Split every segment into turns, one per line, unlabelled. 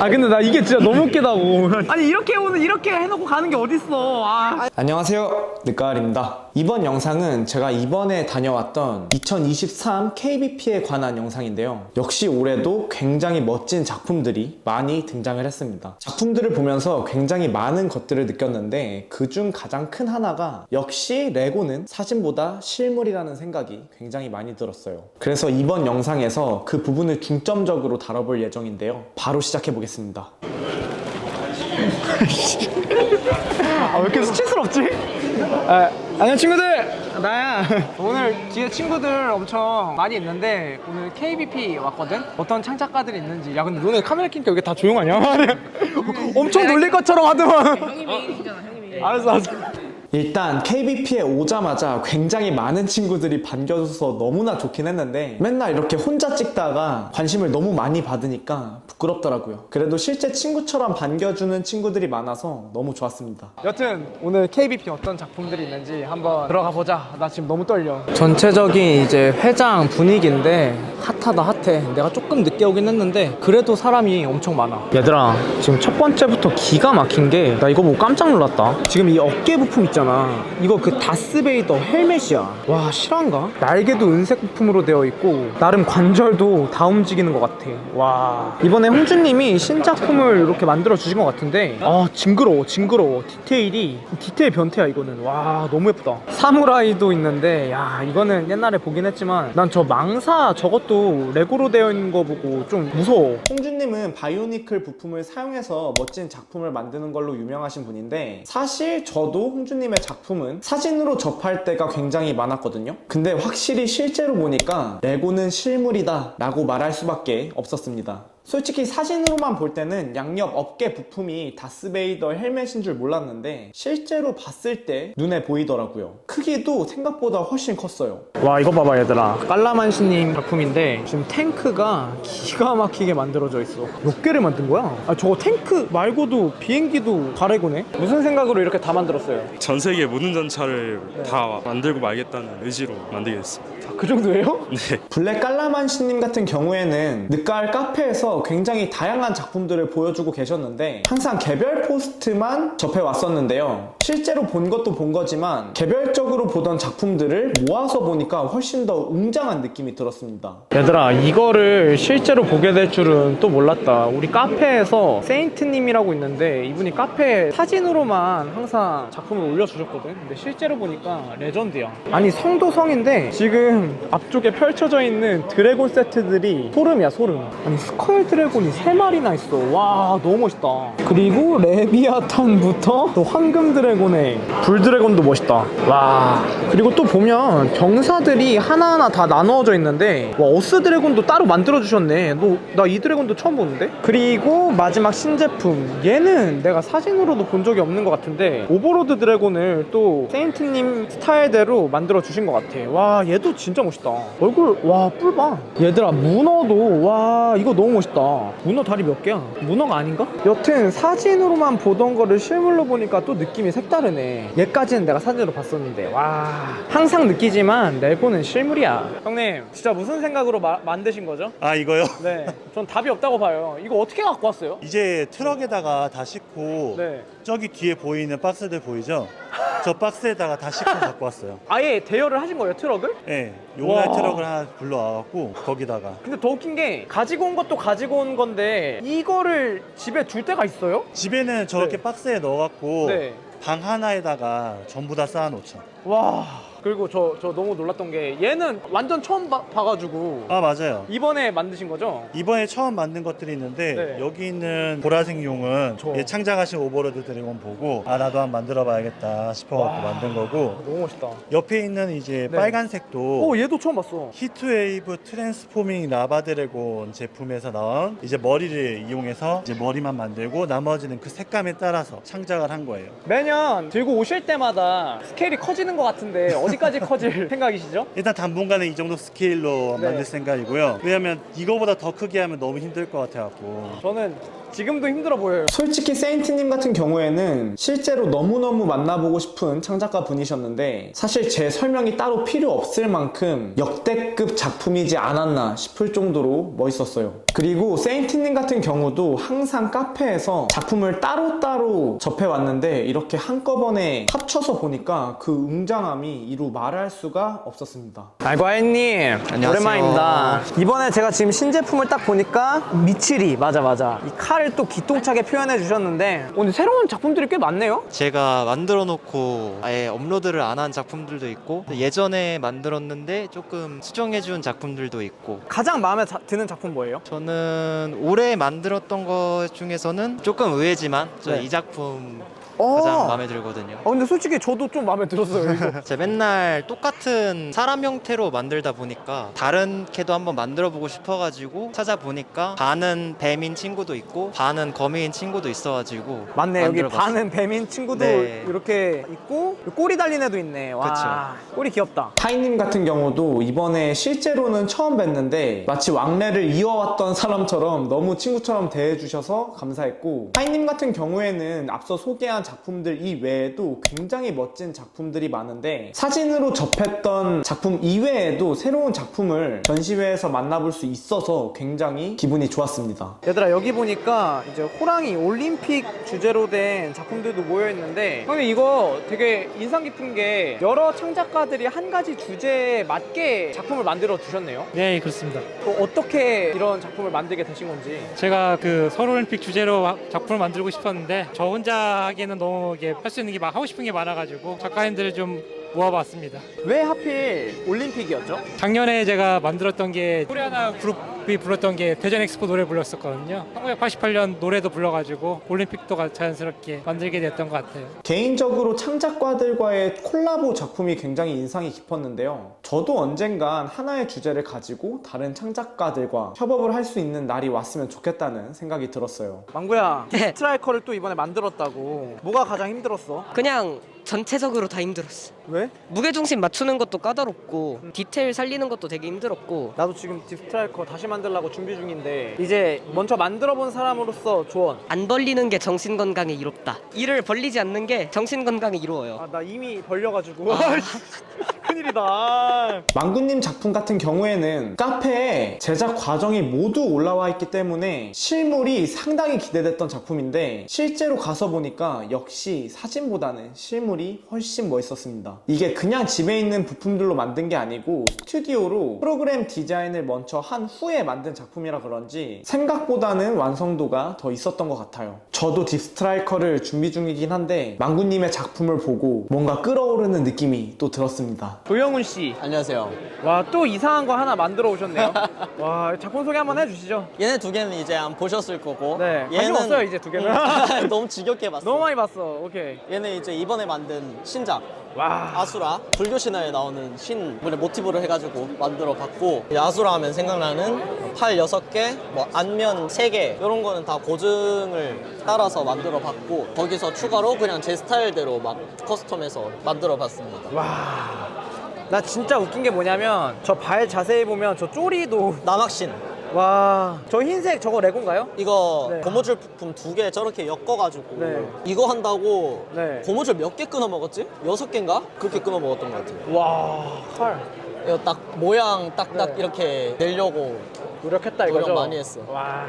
아 근데 나 이게 진짜 너무 웃기다고. 아니 이렇게 오늘 이렇게 해놓고 가는 게 어딨어. 아.
안녕하세요. 느까알입니다 이번 영상은 제가 이번에 다녀왔던 2023 KBP에 관한 영상인데요. 역시 올해도 굉장히 멋진 작품들이 많이 등장을 했습니다. 작품들을 보면서 굉장히 많은 것들을 느꼈는데 그중 가장 큰 하나가 역시 레고는 사진보다 실물이라는 생각이 굉장히 많이 들었어요. 그래서 이번 영상에서 그 부분을 중점적으로 다뤄볼 예정인데요. 바로 시작해 보겠습니다.
아, 왜 이렇게 수치스럽지? 아, 안녕 친구들! 나야. 오늘 뒤에 친구들 엄청 많이 있는데 오늘 KBP 왔거든? 어떤 창작가들이 있는지 야 근데 너네 카메라 켜니까 여기 다 조용하냐? 엄청 놀릴 것처럼 하더만
형이 메인이잖아, 형이 메인.
알았어 알았어
일단 KBP에 오자마자 굉장히 많은 친구들이 반겨줘서 너무나 좋긴 했는데 맨날 이렇게 혼자 찍다가 관심을 너무 많이 받으니까 부끄럽더라고요. 그래도 실제 친구처럼 반겨주는 친구들이 많아서 너무 좋았습니다.
여튼 오늘 KBP 어떤 작품들이 있는지 한번 들어가 보자. 나 지금 너무 떨려. 전체적인 이제 회장 분위기인데 핫하다 핫해. 내가 조금 늦게 오긴 했는데 그래도 사람이 엄청 많아. 얘들아 지금 첫 번째부터 기가 막힌 게 나 이거 보고 깜짝 놀랐다. 지금 이 어깨 부품 있잖아. 이거 그 다스베이더 헬멧이야. 와 실화인가? 날개도 은색 부품으로 되어 있고 나름 관절도 다 움직이는 것 같아. 와 이번에 홍준님이 신작품을 이렇게 만들어 주신 것 같은데 아 징그러워 징그러워 디테일이 디테일 변태야 이거는 와 너무 예쁘다. 사무라이도 있는데 야 이거는 옛날에 보긴 했지만 난 저 망사 저것도 레고로 되어 있는 거 보고 좀 무서워.
홍준님은 바이오니클 부품을 사용해서 멋진 작품을 만드는 걸로 유명하신 분인데 사실 저도 홍준님의 작품은 사진으로 접할 때가 굉장히 많았거든요. 근데 확실히 실제로 보니까 레고는 실물이다 라고 말할 수밖에 없었습니다. 솔직히 사진으로만 볼 때는 양옆 어깨 부품이 다스베이더 헬멧인 줄 몰랐는데 실제로 봤을 때 눈에 보이더라고요. 크기도 생각보다 훨씬 컸어요.
와 이거 봐봐 얘들아 깔라만시님 작품인데 지금 탱크가 기가 막히게 만들어져 있어 몇 개를 만든 거야? 아 저거 탱크 말고도 비행기도 다 레고네? 무슨 생각으로 이렇게 다 만들었어요?
전 세계 모든 전차를 다 만들고 말겠다는 의지로 만들게 됐습니다.
그 정도예요?
네.
블랙 깔라만시님 같은 경우에는 늦가을 카페에서 굉장히 다양한 작품들을 보여주고 계셨는데 항상 개별 포스트만 접해 왔었는데요. 실제로 본 것도 본 거지만 개별적으로 보던 작품들을 모아서 보니까 훨씬 더 웅장한 느낌이 들었습니다.
얘들아 이거를 실제로 보게 될 줄은 또 몰랐다 우리 카페에서 세인트님이라고 있는데 이분이 카페에 사진으로만 항상 작품을 올려주셨거든 근데 실제로 보니까 레전드야 아니 성도 성인데 지금 앞쪽에 펼쳐져 있는 드래곤 세트들이 소름이야 소름. 아니 스컬 드래곤이 세마리나 있어. 와 너무 멋있다. 그리고 레비아탄부터 또 황금 드래곤의 불 드래곤도 멋있다. 와. 그리고 또 보면 병사들이 하나하나 다 나누어져 있는데 와 어스 드래곤도 따로 만들어 주셨네. 너나이 드래곤도 처음 보는데? 그리고 마지막 신제품. 얘는 내가 사진으로도 본 적이 없는 것 같은데 오버로드 드래곤을 또 세인트님 스타일대로 만들어 주신 것 같아. 와 얘도 진짜 멋있다. 얼굴 와 뿔봐 얘들아 문어도 와 이거 너무 멋있다. 문어 다리 몇 개야? 문어가 아닌가? 여튼 사진으로만 보던 거를 실물로 보니까 또 느낌이 색다르네. 얘까지는 내가 사진으로 봤었는데 와. 항상 느끼지만 레고는 실물이야. 형님 진짜 무슨 생각으로 마- 만드신 거죠?
아 이거요?
네전 답이 없다고 봐요. 이거 어떻게 갖고 왔어요?
이제 트럭에다가 다 싣고
네
저기 뒤에 보이는 박스들 보이죠? 저 박스에다가 다 싣고 갖고 왔어요.
아예 대여를 하신 거예요 트럭을?
네, 용날
와.
트럭을 하나 불러와갖고 거기다가
근데 더 웃긴 게 가지고 온 것도 가지고 온 건데 이거를 집에 둘 때가 있어요?
집에는 저렇게
네.
박스에 넣어갖고
네.
방 하나에다가 전부 다 쌓아놓죠.
와 그리고 저, 저 너무 놀랐던 게 얘는 완전 처음 봐, 봐가지고
아 맞아요.
이번에 만드신 거죠?
이번에 처음 만든 것들이 있는데
네.
여기 있는 보라색 용은
저.
얘 창작하신 오버로드 드래곤 보고 아 나도 한번 만들어봐야겠다 싶어갖고
와.
만든 거고
너무 멋있다
옆에 있는 이제
네.
빨간색도
오 얘도 처음 봤어
히트웨이브 트랜스포밍 라바 드래곤 제품에서 나온 이제 머리를 이용해서 이제 머리만 만들고 나머지는 그 색감에 따라서 창작을 한 거예요.
매년 들고 오실 때마다 스케일이 커지는 것 같은데 어디 까지 커질 생각이시죠?
일단 당분간은 이 정도 스케일로
네.
만들 생각이고요. 왜냐면 이거보다 더 크게 하면 너무 힘들 것 같아갖고.
저는 지금도 힘들어 보여요
솔직히 세인트님 같은 경우에는 실제로 너무너무 만나보고 싶은 창작가 분이셨는데 사실 제 설명이 따로 필요 없을 만큼 역대급 작품이지 않았나 싶을 정도로 멋있었어요. 그리고 세인트님 같은 경우도 항상 카페에서 작품을 따로따로 접해왔는데 이렇게 한꺼번에 합쳐서 보니까 그 웅장함이 이루 말할 수가 없었습니다.
안녕하세요.
오랜만입니다 이번에 제가 지금 신제품을 딱 보니까 미치리 맞아 맞아 이 칼을 또 기똥차게 표현해 주셨는데 오늘 새로운 작품들이 꽤 많네요
제가 만들어 놓고 아예 업로드를 안 한 작품들도 있고 예전에 만들었는데 조금 수정해 준 작품들도 있고
가장 마음에 자- 드는 작품 뭐예요?
저는 올해 만들었던 것 중에서는 조금 의외지만 저
네.
이 작품
어.
가장 마음에 들거든요.
아 근데 솔직히 저도 좀 마음에 들었어요 이거
제가 맨날 똑같은 사람 형태로 만들다 보니까 다른 캐도 한번 만들어 보고 싶어가지고 찾아보니까 반은 뱀인 친구도 있고 반은 거미인 친구도 있어가지고
맞네 여기
만들어봤어요.
반은 뱀인 친구도
네.
이렇게 있고 꼬리 달린 애도 있네 와 꼬리 귀엽다
타이님 같은 경우도 이번에 실제로는 처음 뵀는데 마치 왕래를 이어왔던 사람처럼 너무 친구처럼 대해주셔서 감사했고 타이님 같은 경우에는 앞서 소개한 작품들 이외에도 굉장히 멋진 작품들이 많은데 사진으로 접했던 작품 이외에도 새로운 작품을 전시회에서 만나볼 수 있어서 굉장히 기분이 좋았습니다.
얘들아 여기 보니까 이제 호랑이 올림픽 주제로 된 작품들도 모여 있는데 형님 이거 되게 인상 깊은 게 여러 창작가들이 한 가지 주제에 맞게 작품을 만들어 주셨네요.
네, 그렇습니다.
또 어떻게 이런 작품을 만들게 되신 건지.
제가 그 서울올림픽 주제로 막 작품을 만들고 싶었는데 저 혼자 하기에는 너무 이게 할 수 있는 게 막 하고 싶은 게 많아가지고 작가님들을 좀 모아봤습니다.
왜 하필 올림픽이었죠?
작년에 제가 만들었던 게 코리아나 그룹이 불렀던 게 대전 엑스포 노래 불렀었거든요. 1988년 노래도 불러가지고 올림픽도 가- 자연스럽게 만들게 됐던 것 같아요.
개인적으로 창작가들과의 콜라보 작품이 굉장히 인상이 깊었는데요. 저도 언젠간 하나의 주제를 가지고 다른 창작가들과 협업을 할 수 있는 날이 왔으면 좋겠다는 생각이 들었어요.
망구야
네.
스트라이커를 또 이번에 만들었다고. 뭐가 가장 힘들었어?
그냥 전체적으로 다 힘들었어.
왜?
무게 중심 맞추는 것도 까다롭고 디테일 살리는 것도 되게 힘들었고
나도 지금 딥스트라이커 다시 만들려고 준비 중인데 이제 먼저 만들어 본 사람으로서 조언.
안 벌리는 게 정신 건강에 이롭다. 일을 벌리지 않는 게 정신 건강에 이로워요.
아 나 이미 벌려가지고 큰 일이다.
망구님 작품 같은 경우에는 카페에 제작 과정이 모두 올라와 있기 때문에 실물이 상당히 기대됐던 작품인데 실제로 가서 보니까 역시 사진보다는 실물이 훨씬 멋있었습니다. 이게 그냥 집에 있는 부품들로 만든 게 아니고 스튜디오로 프로그램 디자인을 먼저 한 후에 만든 작품이라 그런지 생각보다는 완성도가 더 있었던 것 같아요. 저도 딥스트라이커를 준비 중이긴 한데 망구님의 작품을 보고 뭔가 끌어오르는 느낌이 또 들었습니다.
도영훈 씨.
안녕하세요.
와 또 이상한 거 하나 만들어 오셨네요. 와 작품 소개 한번 해주시죠.
얘네 두 개는 이제 안 보셨을 거고.
네. 관심 없어요 이제 두 개는.
음, 너무 지겹게 봤어.
너무 많이 봤어. 오케이.
얘는 이제 이번에 만든 신작
와.
아수라 불교 신화에 나오는 신 분의 모티브를 해가지고 만들어 봤고 이 아수라 하면 생각나는 팔 여섯 개, 뭐 안면 세 개 이런 거는 다 고증을 따라서 만들어 봤고 거기서 추가로 그냥 제 스타일대로 막 커스텀해서 만들어 봤습니다.
와. 나 진짜 웃긴 게 뭐냐면 저 발 자세히 보면 저 쪼리도
남학신
와. 저 흰색 저거 레고인가요?
이거
네.
고무줄 부품 두 개 저렇게 엮어가지고
네.
이거 한다고
네.
고무줄 몇 개 끊어 먹었지? 여섯 개인가? 그렇게 끊어 먹었던 것 같아요.
와. 헐.
이거 딱 모양 딱딱
네.
이렇게 내려고
노력했다
노력
이거죠.
많이 했어.
와.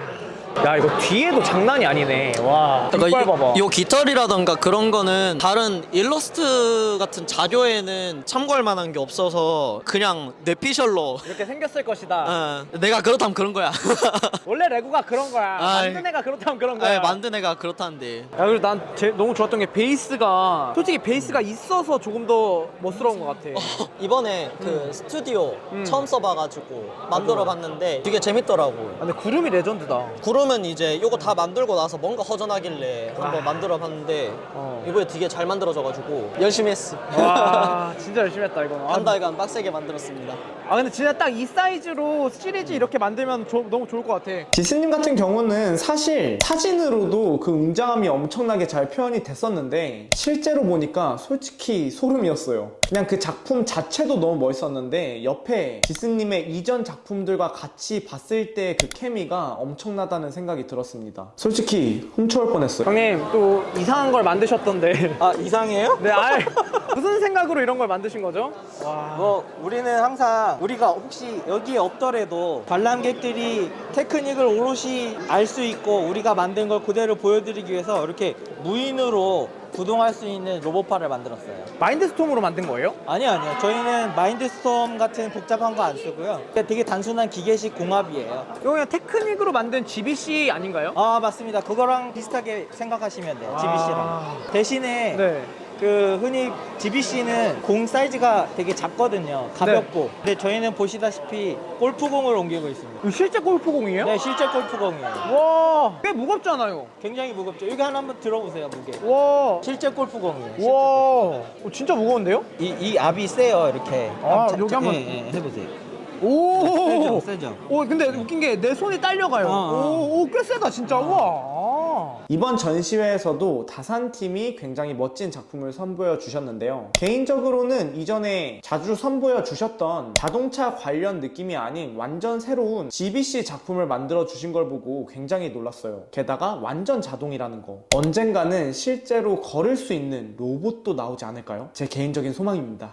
야 이거 뒤에도 장난이 아니네. 와. 이빨 봐봐.
요 깃털이라던가 그런 거는 다른 일러스트 같은 자료에는 참고할 만한 게 없어서 그냥 뇌피셜로
이렇게 생겼을 것이다.
어, 내가 그렇다면 그런 거야.
원래 레고가 그런 거야.
아이.
만든 애가 그렇다면 그런 거야.
네, 만든 애가 그렇다는데.
야 그리고 난 제, 너무 좋았던 게 베이스가 솔직히 베이스가 있어서 조금 더 멋스러운 것 같아.
이번에 그 스튜디오
음.
처음 써봐가지고 만들어 봤는데 되게 재밌더라고.
아, 근데 구름이 레전드다.
구름은 이제 요거 다 만들고 나서 뭔가 허전하길래 한번 만들어 봤는데
어.
이번에 되게 잘 만들어져가지고 열심히 했어.
와 진짜 열심히 했다 이거. 아,
한 달간 빡세게 만들었습니다.
아 근데 진짜 딱 이 사이즈로 시리즈 이렇게 만들면 조- 너무 좋을 것 같아.
디스님 같은 경우는 사실 사진으로도 그 웅장함이 엄청나게 잘 표현이 됐었는데 실제로 보니까 솔직히 소름이었어요. 그냥 그 작품 자체도 너무 멋있었는데 옆에 디스님의 이전 작품들과 같이 봤을 때 그 케미가 엄청나다는 생각이 들었습니다. 솔직히 훔쳐올 뻔했어요.
형님 또 이상한 걸 만드셨던데.
아 이상해요?
네, 알. 무슨 생각으로 이런 걸 만드신 거죠? 와.
뭐 우리는 항상 우리가 혹시 여기에 없더라도 관람객들이 테크닉을 오롯이 알 수 있고 우리가 만든 걸 그대로 보여드리기 위해서 이렇게 무인으로 구동할 수 있는 로봇파를 만들었어요.
마인드스톰으로 만든 거예요?
아니요, 아니요. 저희는 마인드스톰 같은 복잡한 거 안 쓰고요. 되게 단순한 기계식 공합이에요.
이거 그냥 테크닉으로 만든 GBC 아닌가요?
아, 맞습니다. 그거랑 비슷하게 생각하시면 돼요. GBC랑. 대신에
네.
그 흔히 GBC는 공 사이즈가 되게 작거든요. 가볍고. 근데 저희는 보시다시피 골프공을 옮기고 있습니다.
이거 실제 골프공이에요?
네, 실제 골프공이에요.
와, 꽤 무겁잖아요.
굉장히 무겁죠. 여기 하나 한번 들어보세요, 무게.
와,
실제 골프공이에요. 실제
와, 어, 진짜 무거운데요?
이, 이 압이 세요, 이렇게.
아,
자-
여기
자-
한번-
예, 예, 해보세요.
오,
세죠, 세죠.
오, 근데 웃긴 게 내 손이 딸려가요.
어, 어.
오, 오, 꽤 세다, 진짜. 우와.
이번 전시회에서도 다산팀이 굉장히 멋진 작품을 선보여 주셨는데요. 개인적으로는 이전에 자주 선보여 주셨던 자동차 관련 느낌이 아닌 완전 새로운 GBC 작품을 만들어 주신 걸 보고 굉장히 놀랐어요. 게다가 완전 자동이라는 거. 언젠가는 실제로 걸을 수 있는 로봇도 나오지 않을까요? 제 개인적인 소망입니다.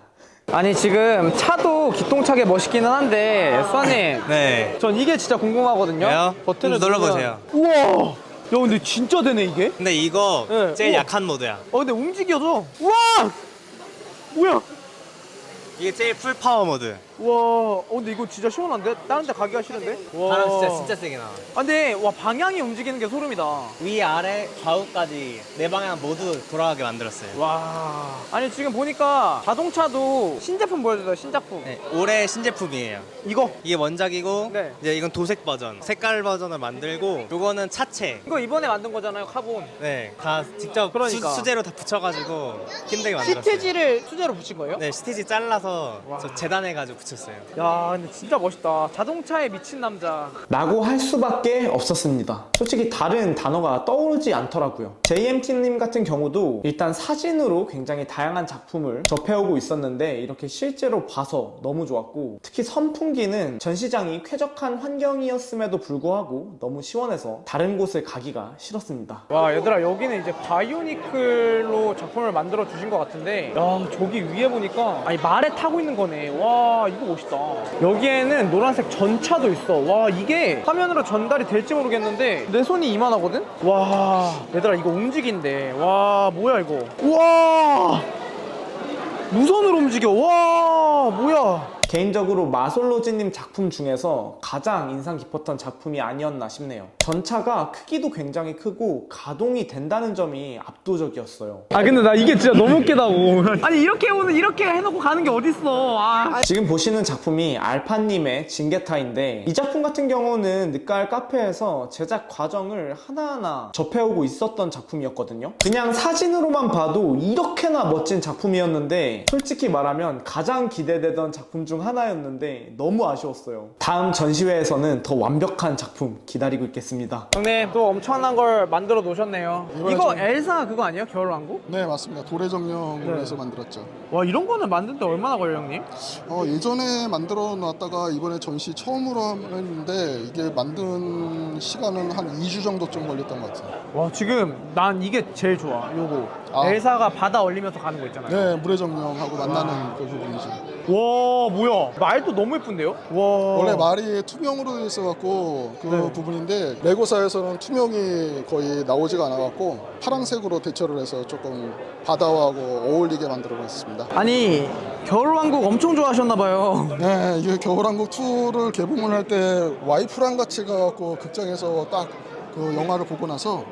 아니, 지금 차도 기똥차게 멋있기는 한데, 수아님.
네.
전 이게 진짜 궁금하거든요.
왜요?
버튼을 누르면-
눌러보세요.
우와. 야, 근데 진짜 되네, 이게?
근데 이거
네.
제일
우와.
약한 모드야.
어, 근데 움직여져. 우와! 뭐야?
이게 제일 풀 파워 모드.
와, 어, 근데 이거 진짜 시원한데? 다른 데 가기가 싫은데? 와.
바람 진짜 진짜 세게 나와.
아, 근데, 와, 방향이 움직이는 게 소름이다.
위 아래 좌우까지 네 방향 모두 돌아가게 만들었어요.
와. 아니, 지금 보니까 자동차도 신제품 보여줘요, 신작품.
네, 올해 신제품이에요.
이거.
이게 원작이고
네.
이제 이건 도색 버전, 색깔 버전을 만들고 요거는 차체.
이거 이번에 만든 거잖아요, 카본.
네, 다 직접
그러니까.
수, 제로다 붙여가지고 힘들게 만들었어요.
시트지를 수제로 붙인 거예요?
네, 스티지 잘라서
와.
저 재단해가지고 붙였어요.
야, 근데 진짜 멋있다. 자동차에 미친 남자.
라고 할 수밖에 없었습니다. 솔직히 다른 단어가 떠오르지 않더라고요. JMT님 같은 경우도 일단 사진으로 굉장히 다양한 작품을 접해오고 있었는데 이렇게 실제로 봐서 너무 좋았고 특히 선풍기는 전시장이 쾌적한 환경이었음에도 불구하고 너무 시원해서 다른 곳을 가기가 싫었습니다.
와, 얘들아, 여기는 이제 바이오니클로 작품을 만들어 주신 것 같은데, 야, 저기 위에 보니까, 아니, 말에 타고 있는 거네. 와, 이거 멋있다. 여기에는 노란색 전차도 있어. 와, 이게 화면으로 전달이 될지 모르겠는데, 내 손이 이만하거든? 와, 얘들아, 이거 움직인대. 와, 뭐야, 이거. 우와! 무선으로 움직여. 와, 뭐야.
개인적으로 마솔로지님 작품 중에서 가장 인상 깊었던 작품이 아니었나 싶네요. 전차가 크기도 굉장히 크고 가동이 된다는 점이 압도적이었어요.
아, 근데 나 이게 진짜 너무 웃기다고. 아니, 이렇게 오는, 이렇게 해놓고 가는 게 어딨어. 아.
지금 보시는 작품이 알파님의 징게타인데 이 작품 같은 경우는 늦가을 카페에서 제작 과정을 하나하나 접해오고 있었던 작품이었거든요. 그냥 사진으로만 봐도 이렇게나 멋진 작품이었는데 솔직히 말하면 가장 기대되던 작품 중 하나였는데 너무 아쉬웠어요. 다음 전시회에서는 더 완벽한 작품 기다리고 있겠습니다.
형님 또 엄청난 걸 만들어 놓으셨네요.
이번에
이거
좀-
엘사 그거 아니에요? 겨울왕국?
네 맞습니다. 도래 정령으로
네.
해서 만들었죠.
와 이런 거는 만드는데 얼마나 걸려 형님?
어, 예전에 만들어 놨다가 이번에 전시 처음으로 했는데 이게 만든 시간은 한 2주 정도 좀 걸렸던 것 같아요.
와 지금 난 이게 제일 좋아. 요거
아.
엘사가 바다 얼리면서 가는 거 있잖아요.
네, 물의 정령하고 만나는 그 부분이죠.
와 뭐야? 말도 너무 예쁜데요? 와
원래 말이 투명으로 되어 있어갖고 그
네.
부분인데 레고사에서는 투명이 거의 나오지가 않아갖고 파란색으로 대처를 해서 조금 바다하고 어울리게 만들어놨습니다.
아니 겨울왕국 엄청 좋아하셨나 봐요.
네, 이게 겨울왕국 2를 개봉을 할 때 와이프랑 같이 가갖고 극장에서 딱 그 영화를 보고 나서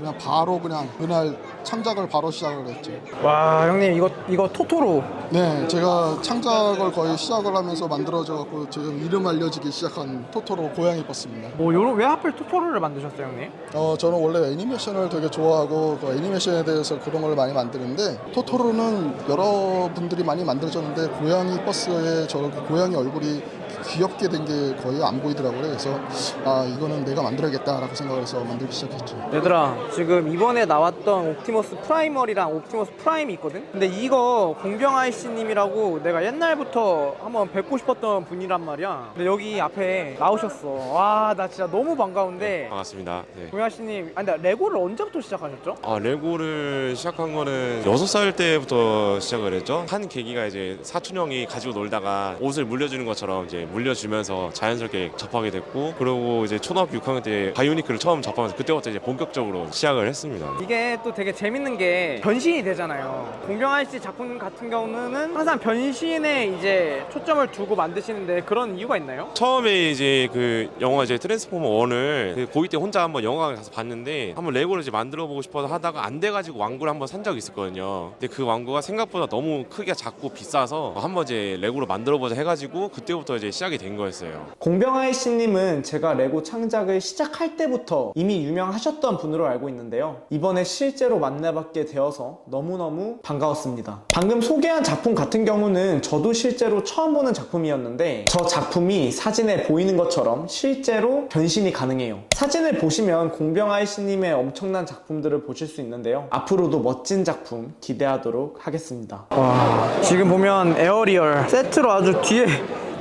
그냥 바로 그냥 그날 창작을 바로 시작을 했죠.
와 형님 이거 이거 토토로.
네, 제가 창작을 거의 시작을 하면서 만들어져 갖고 지금 이름 알려지기 시작한 토토로 고양이 버스입니다.
뭐 요런 왜 하필 토토로를 만드셨어요 형님?
어, 저는 원래 애니메이션을 되게 좋아하고 그 애니메이션에 대해서 그런 걸 많이 만드는데 토토로는 여러 분들이 많이 만들어졌는데 고양이 버스에 저렇게 고양이 얼굴이 귀엽게 된 게 거의 안 보이더라고요. 그래서 아 이거는 내가 만들어야겠다라고 생각을 해서 만들기 시작했죠.
얘들아 지금 이번에 나왔던 옵티머스 프라이머리랑 옵티머스 프라임이 있거든? 근데 이거 공병 아이씨님이라고 내가 옛날부터 한번 뵙고 싶었던 분이란 말이야 근데 여기 앞에 나오셨어 와 나 진짜 너무 반가운데
반갑습니다. 네.
공병 아이씨님 아니 근데 레고를 언제부터 시작하셨죠?
아, 레고를 시작한 거는 6살 때부터 시작을 했죠. 한 계기가 이제 사촌 형이 가지고 놀다가 옷을 물려주는 것처럼 이제 물려주면서 자연스럽게 접하게 됐고 그리고 이제 초등학교 6학년 때 바이오니크를 처음 접하면서 그때부터 이제 본격적으로 시작을 했습니다.
이게 또 되게 재밌는 게 변신이 되잖아요. 공병 아이씨 작품 같은 경우는 항상 변신에 이제 초점을 두고 만드시는데 그런 이유가 있나요?
처음에 이제 그 영화 이제 트랜스포머 1을 그 고2 때 혼자 한번 영화관 가서 봤는데 한번 레고를 이제 만들어 보고 싶어서 하다가 안 돼가지고 왕구를 한번 산 적이 있었거든요. 근데 그 왕구가 생각보다 너무 크기가 작고 비싸서 한번 이제 레고로 만들어 보자 해가지고 그때부터 이제 시작이 된 거였어요.
공병아이 씨님은 제가 레고 창작을 시작할 때부터 이미 유명하셨던 분으로 알고 있는데요. 이번에 실제로 만나뵙게 되어서 너무너무 반가웠습니다. 방금 소개한 작품 같은 경우는 저도 실제로 처음 보는 작품이었는데 저 작품이 사진에 보이는 것처럼 실제로 변신이 가능해요. 사진을 보시면 공병아이 씨님의 엄청난 작품들을 보실 수 있는데요. 앞으로도 멋진 작품 기대하도록 하겠습니다.
와 지금 보면 에어리얼 세트로 아주 뒤에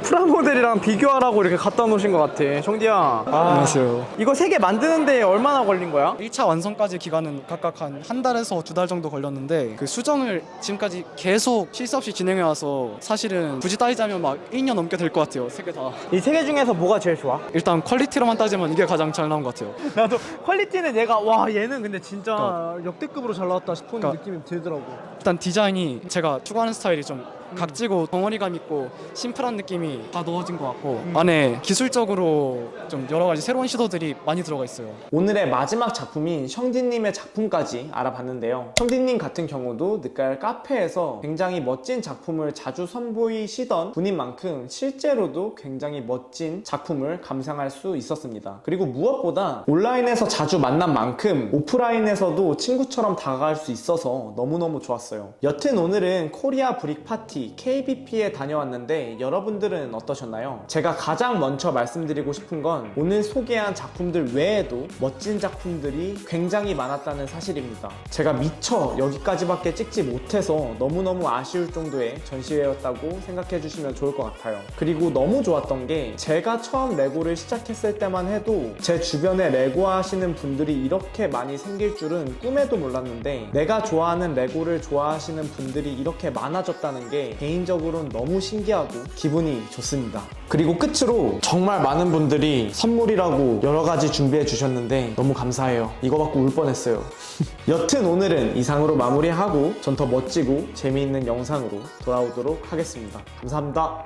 프라모델이랑 비교하라고 이렇게 갖다 놓으신 것 같아 정디야
안녕하세요.
이거 세 개 만드는데 얼마나 걸린 거야?
1차 완성까지 기간은 각각 한 한 달에서 두 달 정도 걸렸는데 그 수정을 지금까지 계속 실수 없이 진행해 와서 사실은 굳이 따지자면 막 1년 넘게 될 것 같아요. 세 개 다.
이 세 개 중에서 뭐가 제일 좋아?
일단 퀄리티로만 따지면 이게 가장 잘 나온 것 같아요.
나도 퀄리티는 얘가 와 얘는 근데 진짜 역대급으로 잘 나왔다 싶은
그러니까-
느낌이 들더라고
일단 디자인이 제가 추구하는 스타일이 좀 각지고 덩어리감 있고 심플한 느낌이 다 넣어진 것 같고 안에 기술적으로 좀 여러 가지 새로운 시도들이 많이 들어가 있어요.
오늘의 마지막 작품인 션디님의 작품까지 알아봤는데요. 션디님 같은 경우도 늦가을 카페에서 굉장히 멋진 작품을 자주 선보이시던 분인 만큼 실제로도 굉장히 멋진 작품을 감상할 수 있었습니다. 그리고 무엇보다 온라인에서 자주 만난 만큼 오프라인에서도 친구처럼 다가갈 수 있어서 너무너무 좋았어요. 여튼 오늘은 코리아 브릭 파티 KBP에 다녀왔는데 여러분들은 어떠셨나요? 제가 가장 먼저 말씀드리고 싶은 건 오늘 소개한 작품들 외에도 멋진 작품들이 굉장히 많았다는 사실입니다. 제가 미처 여기까지밖에 찍지 못해서 너무너무 아쉬울 정도의 전시회였다고 생각해 주시면 좋을 것 같아요. 그리고 너무 좋았던 게 제가 처음 레고를 시작했을 때만 해도 제 주변에 레고 하시는 분들이 이렇게 많이 생길 줄은 꿈에도 몰랐는데 내가 좋아하는 레고를 좋아하시는 분들이 이렇게 많아졌다는 게 개인적으로는 너무 신기하고 기분이 좋습니다. 그리고 끝으로 정말 많은 분들이 선물이라고 여러 가지 준비해 주셨는데 너무 감사해요. 이거 받고 울 뻔했어요. 여튼 오늘은 이상으로 마무리하고 전 더 멋지고 재미있는 영상으로 돌아오도록 하겠습니다. 감사합니다.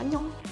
안녕.